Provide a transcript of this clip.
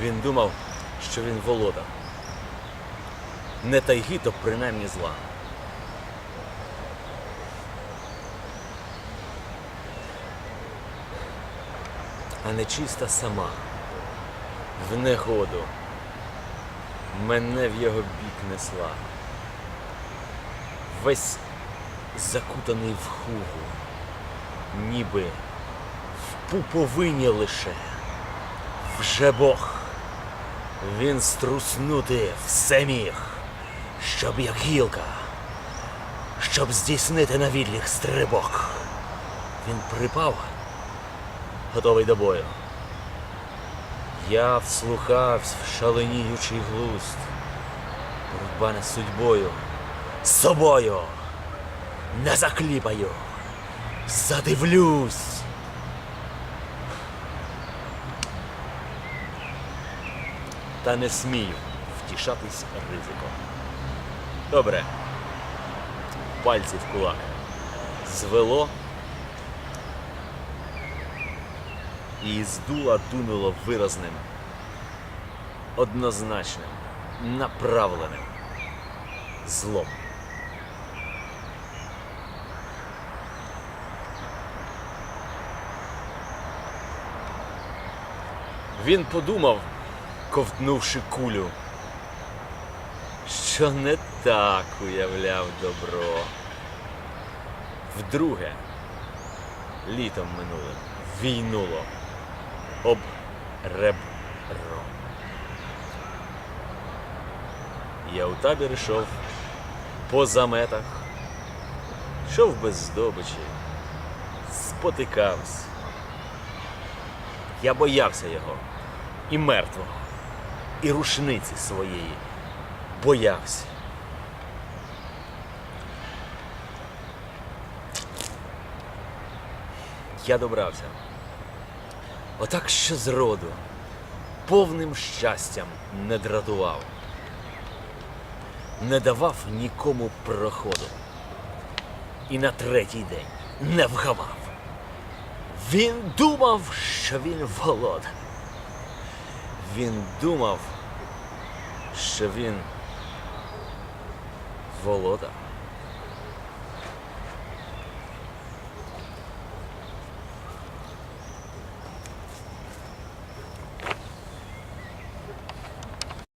Він думав, що він володар. Не тайги, то принаймні зла. А нечиста сама. В негоду. Мене в його бік несла. Весь закутаний в хугу, ніби в пуповині лише. Вже Бог. Він струснути все міг, щоб як гілка, щоб здійснити на відліг стрибок. Він припав, готовий до бою. Я вслухався в шаленіючий глузд. Боротьба не судьбою, собою не закліпаю, задивлюсь. Та не смію втішатись ризиком. Добре. Пальці в кулак. Звело. І з дула дунуло виразним, однозначним, направленим злом. Він подумав, ковтнувши кулю, що не так уявляв добро. Вдруге, літом минулим, війнуло об ребро. Я у табір йшов по заметах, йшов без здобичі, спотикався. Я боявся його і мертвого, і рушниці своєї боявся. Я добрався. Отак що зроду, повним щастям не дратував, не давав нікому проходу. І на третій день не вгавав. Він думав, що він володар. Він думав, що він володар.